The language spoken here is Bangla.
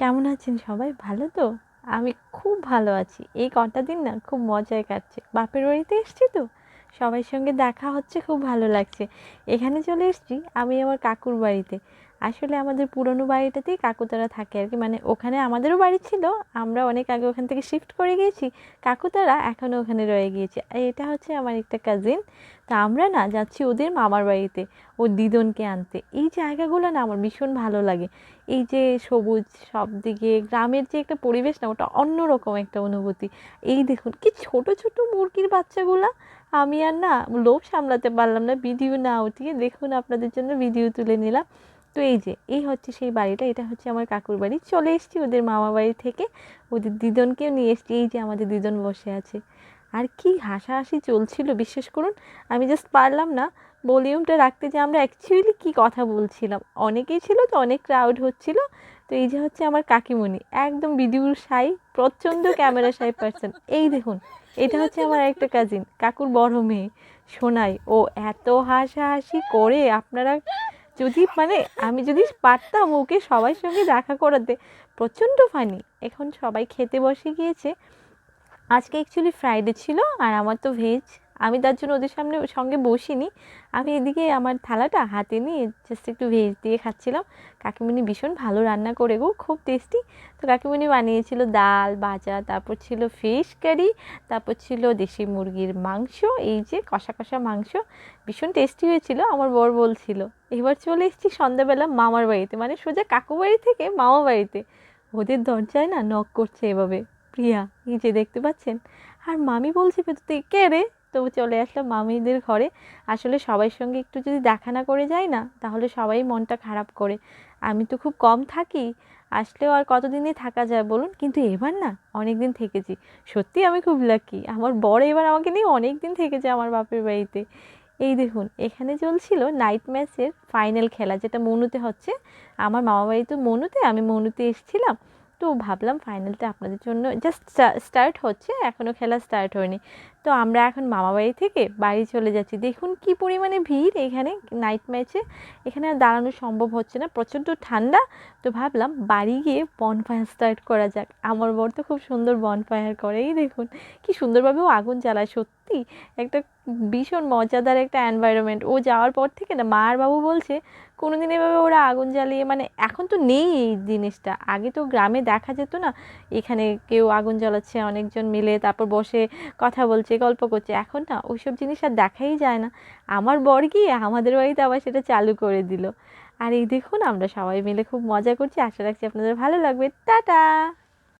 কেমন আছেন সবাই? ভালো তো? আমি খুব ভালো আছি। এই কটা দিন না খুব মজায় কাটছে। বাপের বাড়িতে এসছি তো? সবার সঙ্গে দেখা হচ্ছে, খুব ভালো লাগছে। এখানে চলে এসছি আমি আমার কাকুর বাড়িতে। আসলে আমাদের পুরনো বাড়িটাতেই কাকুতারা থাকে আর কি। মানে ওখানে আমাদেরও বাড়ি ছিল, আমরা অনেক আগে ওখান থেকে শিফট করে গিয়েছি, কাকুতারা এখনও ওখানে রয়ে গিয়েছে। আর এটা হচ্ছে আমার একটা কাজিন তা আমরা না যাচ্ছি ওদের মামার বাড়িতে ও দিদনকে আনতে। এই জায়গাগুলো না আমার ভীষণ ভালো লাগে। এই যে সবুজ সব দিকে, গ্রামের যে একটা পরিবেশ না, ওটা অন্যরকম একটা অনুভূতি। এই দেখুন কি ছোট ছোট মুরগির বাচ্চাগুলা, আমি আর না লোভ সামলাতে পারলাম না ভিডিও না উঠিয়ে। দেখুন আপনাদের জন্য ভিডিও তুলে নিলাম। তো এই যে, এই হচ্ছে সেই বাড়িটা, এটা হচ্ছে আমার কাকুর বাড়ি। চলে এসছি ওদের মামা বাড়ি থেকে, ওদের দিদনকেও নিয়ে এসেছি, এই যে আমাদের দিদন বসে আছে। আর কি হাসাহাসি চলছিল, বিশ্বাস করুন, আমি জাস্ট পারলাম না, ভলিউমটা রাখতে যে আমরা অ্যাকচুয়ালি কী কথা বলছিলাম। অনেকেই ছিল তো, অনেক ক্রাউড হচ্ছিল। তো এই যে হচ্ছে আমার কাকিমণি, একদম ভিডিওর সাই, প্রচণ্ড ক্যামেরা সাই পার্সন এই দেখুন, এটা হচ্ছে আমার একটা কাজিন কাকুর বড় মেয়ে। সোনাই, ও এত হাসাহাসি করে, আপনারা যদি মানে আমি যদি পারতাম ওকে সবার সঙ্গে দেখা করাতে। প্রচণ্ড ফানি এখন সবাই খেতে বসে গিয়েছে। আজকে অ্যাকচুয়ালি ফ্রাইডে ছিল আর আমার তো ভেজ আমি তার জন্য ওদের সামনে সঙ্গে বসিনি। আমি এদিকে আমার থালাটা হাতে নিয়ে জাস্ট একটু ভেজ দিয়ে খাচ্ছিলাম। কাকিমণি ভীষণ ভালো রান্না করে গো, খুব টেস্টি তো কাকিমণি বানিয়েছিল ডাল, ভাজা, তারপর ছিল ফিশ কারি তারপর ছিল দেশি মুরগির মাংস, এই যে কষা কষা মাংস। ভীষণ টেস্টি হয়েছিল, আমার বর বলছিল। এবার চলে এসেছি সন্ধ্যাবেলা মামার বাড়িতে মানে সোজা কাকু বাড়ি থেকে মামা বাড়িতে। ওদের দরজায় না নক করছে এভাবে। প্রিয়া, এই যে দেখতে পাচ্ছেন? আর মামি বলছে, ভেতর থেকে কে রে? তো চলে আসলাম মামিদের ঘরে। আসলে সবার সঙ্গে একটু যদি দেখা না করে যায় না, তাহলে সবাই মনটা খারাপ করে। আমি তো খুব কম থাকি, আসলেও আর কতদিনই থাকা যায় বলুন? কিন্তু এবার না অনেক দিন থেকেছি। সত্যি আমি খুব লাকি আমার বড় এবার আমাকে নিয়ে অনেক দিন থেকেছে আমার বাপের বাড়িতে। এই দেখুন, এখানে চলছিল নাইট ম্যাচের ফাইনাল খেলা, যেটা মনুতে হচ্ছে। আমার মামা বাড়ি তো মনুতে, আমি মনুতে এসেছিলাম। তো ভাবলাম ফাইনালটা আপনাদের জন্য জাস্ট স্টার্ট হচ্ছে এখনও খেলা স্টার্ট হয়নি। তো আমরা এখন মামাবাড়ি থেকে বাড়ি চলে যাচ্ছি। দেখুন কি পরিমাণে ভিড় এখানে নাইট ম্যাচে এখানে আর দাঁড়ানো সম্ভব হচ্ছে না, প্রচণ্ড ঠান্ডা। তো ভাবলাম বাড়ি গিয়ে বনফায়ার স্টার্ট করা যাক। আমার বর তো খুব সুন্দর বনফায়ার করে এই দেখুন। কি সুন্দরভাবেও আগুন জ্বালায়, সত্যি। একটা ভীষণ মজাদার একটা এনভায়রনমেন্ট ও যাওয়ার পর থেকে না, মা আর বাবু বলছে কোনো দিন এভাবে ওরা আগুন জ্বালিয়ে মানে এখন তো নেই এই জিনিসটা। আগে তো গ্রামে দেখা যেত না, এখানে কেউ আগুন জ্বালাচ্ছে, অনেকজন মিলে তারপর বসে কথা বলছে। গল্প করছে, এখন না ওইসব জিনিস আর দেখাই যায় না। আমার বর গিয়ে আমাদের বাড়িতে আবার সেটা চালু করে দিল। আর এই দেখুন, আমরা সবাই মিলে খুব মজা করছি। আশা রাখছি আপনাদের ভালো লাগবে। টাটা!